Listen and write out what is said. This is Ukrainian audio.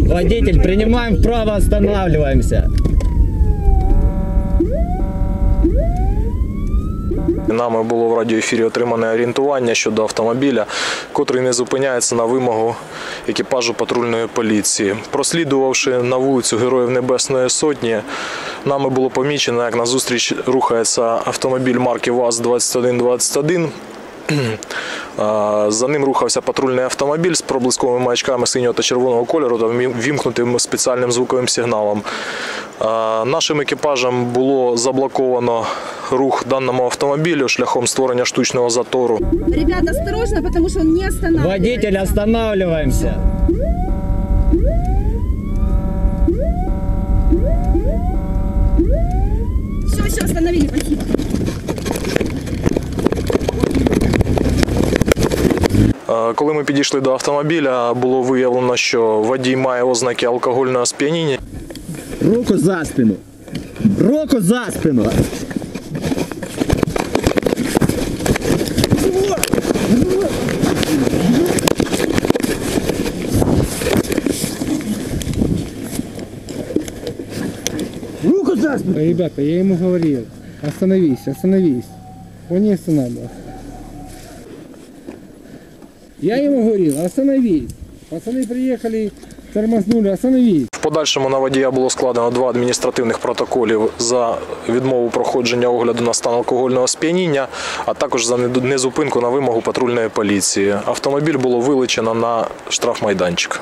Водитель, принимаем вправо, останавливаемся. Нами було в радіоефірі отримане орієнтування щодо автомобіля, котрий не зупиняється на вимогу екіпажу патрульної поліції. Прослідувавши на вулицю Героїв Небесної Сотні, нами було помічено, як назустріч рухається автомобіль марки ВАЗ-2121. За ним рухався патрульний автомобіль з проблисковими маячками синього та червоного кольору та вімкнутим спеціальним звуковим сигналом. Нашим екіпажем було заблоковано рух даному автомобілю шляхом створення штучного затору. Ребята, осторожно, потому что он не останавливается. Водитель, останавливаемся. Все, остановили, спасибо. Коли ми підійшли до автомобіля, було виявлено, що водій має ознаки алкогольного сп'яніння. Руку за спину. Руку за спину. За. Ребята, я ему говорил, остановись, остановись. Он не останавливался. Я ему говорил, остановись. Пацаны приехали, тормознули, остановись. В подальшому на водія було складено два адміністративних протоколів за відмову проходження огляду на стан алкогольного сп'яніння, а також за незупинку на вимогу патрульної поліції. Автомобіль було вилучено на штрафмайданчик.